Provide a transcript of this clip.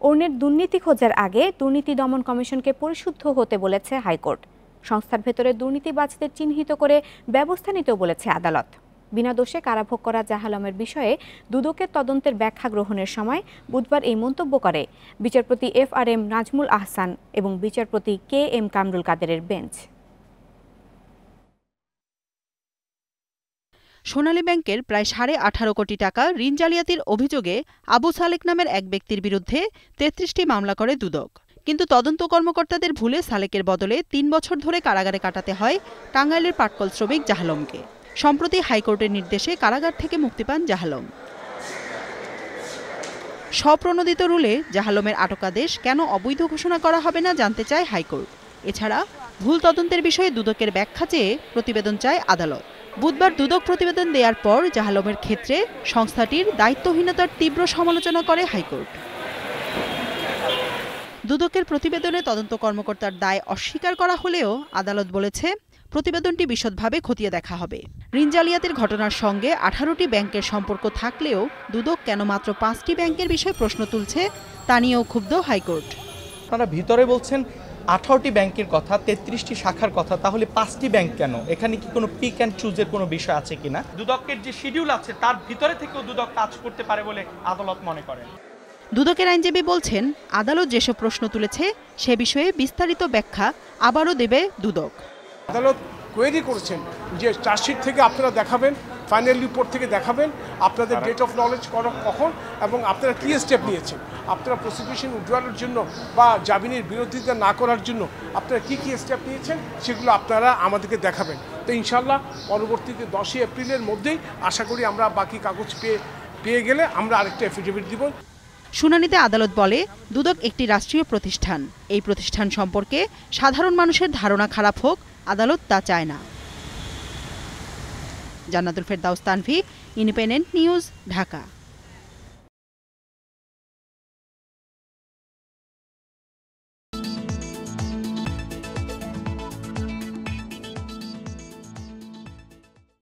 অন্যের দুর্নীতি খোঁজার আগে দুর্নীতি দমন কমিশনকে পরিশুদ্ধ হতে বলেছে হাইকোর্ট। সংস্থার ভেতরে দুর্নীতিবাজদের চিহ্নিত করে ব্যবস্থা নিতেও বলেছে আদালত। বিনা দোষে কারাভোগ করা জাহালমের বিষয়ে দুদকের তদন্তের ব্যাখ্যা গ্রহণের সময় বুধবার এই মন্তব্য করে বিচারপতি F R M Nazmul Ahsan এবং বিচারপতি কে এম কামরুল কাদেরের বেঞ্চ। সোনালী ব্যাংকের প্রায় সাড়ে আঠারো কোটি টাকা ঋণ জালিয়াতির অভিযোগে আবু সালেক নামের এক ব্যক্তির বিরুদ্ধে তেত্রিশটি মামলা করে দুদক। কিন্তু তদন্ত কর্মকর্তাদের ভুলে সালেকের বদলে তিন বছর ধরে কারাগারে কাটাতে হয় টাঙ্গাইলের পাটকল শ্রমিক জাহালমকে। সম্প্রতি হাইকোর্টের নির্দেশে কারাগার থেকে মুক্তি পান জাহালম। স্বপ্রণোদিত রুলে জাহালমের আটকাদেশ কেন অবৈধ ঘোষণা করা হবে না জানতে চায় হাইকোর্ট। এছাড়া ভুল তদন্তের বিষয়ে দুদকের ব্যাখ্যা চেয়ে প্রতিবেদন চায় আদালত। বুধবার দুদক প্রতিবেদন দেওয়ার পর জাহালমের ক্ষেত্রে সংস্থাটির দায়িত্বহীনতার তীব্র সমালোচনা করে হাইকোর্ট। দুদকের প্রতিবেদনে তদন্ত কর্মকর্তার দায় অস্বীকার করা হলেও আদালত বলেছে, প্রতিবেদনটি বিশদভাবে খতিয়ে দেখা হবে। ঋণ জালিয়াতির ঘটনার সঙ্গে আঠারোটি ব্যাংকের সম্পর্ক থাকলেও দুদক কেন মাত্র পাঁচটি ব্যাংকের বিষয়ে প্রশ্ন তুলছে, তা নিয়েও ক্ষুব্ধ হাইকোর্ট। তারা ভিতরে বলছেন আঠারোটি ব্যাংকের কথা, তেত্রিশটি শাখার কথা, তাহলে পাঁচটি ব্যাংক কেন? এখানে কি কোনো পিক অ্যান্ড চুজের কোনো বিষয় আছে কিনা? দুদকের যে শিডিউল আছে, তার ভিতরে থেকেও দুদক কাজ করতে পারে বলে আদালত মনে করেন। দুদকের আইনজীবী বলছেন, আদালত যেসব প্রশ্ন তুলেছে, সে বিষয়ে বিস্তারিত ব্যাখ্যা আবারও দেবে দুদক। আদালত কোয়েরি করেছেন যে চার্জশিট থেকে আপনারা দেখাবেন ফাইনাল রিপোর্ট থেকে দেখাবেন আপনাদের ডেট অফ নলেজ করো কখন এবং আপনারা কী স্টেপ নিয়েছেন? আপনারা প্রসিকিউশন উজ্জ্বলের জন্য বা জামিনের বিরোধিতা না করার জন্য আপনারা কী কী স্টেপ নিয়েছেন? সেগুলো আপনারা আমাদেরকে দেখাবেন। তো ইনশাল্লাহ পরবর্তীতে দশই এপ্রিলের মধ্যেই আশা করি আমরা বাকি কাগজ পেয়ে পেয়ে গেলে আমরা আরেকটা এফিডেভিট দিব। শুনানিতে আদালত বলে দুদক একটি রাষ্ট্রীয় প্রতিষ্ঠান। এই প্রতিষ্ঠান সম্পর্কে সাধারণ মানুষের ধারণা খারাপ হোক আদালত তা চায় না। জান্নাতুল ফেরদাউস তানভি ইন্ডিপেন্ডেন্ট নিউজ ঢাকা।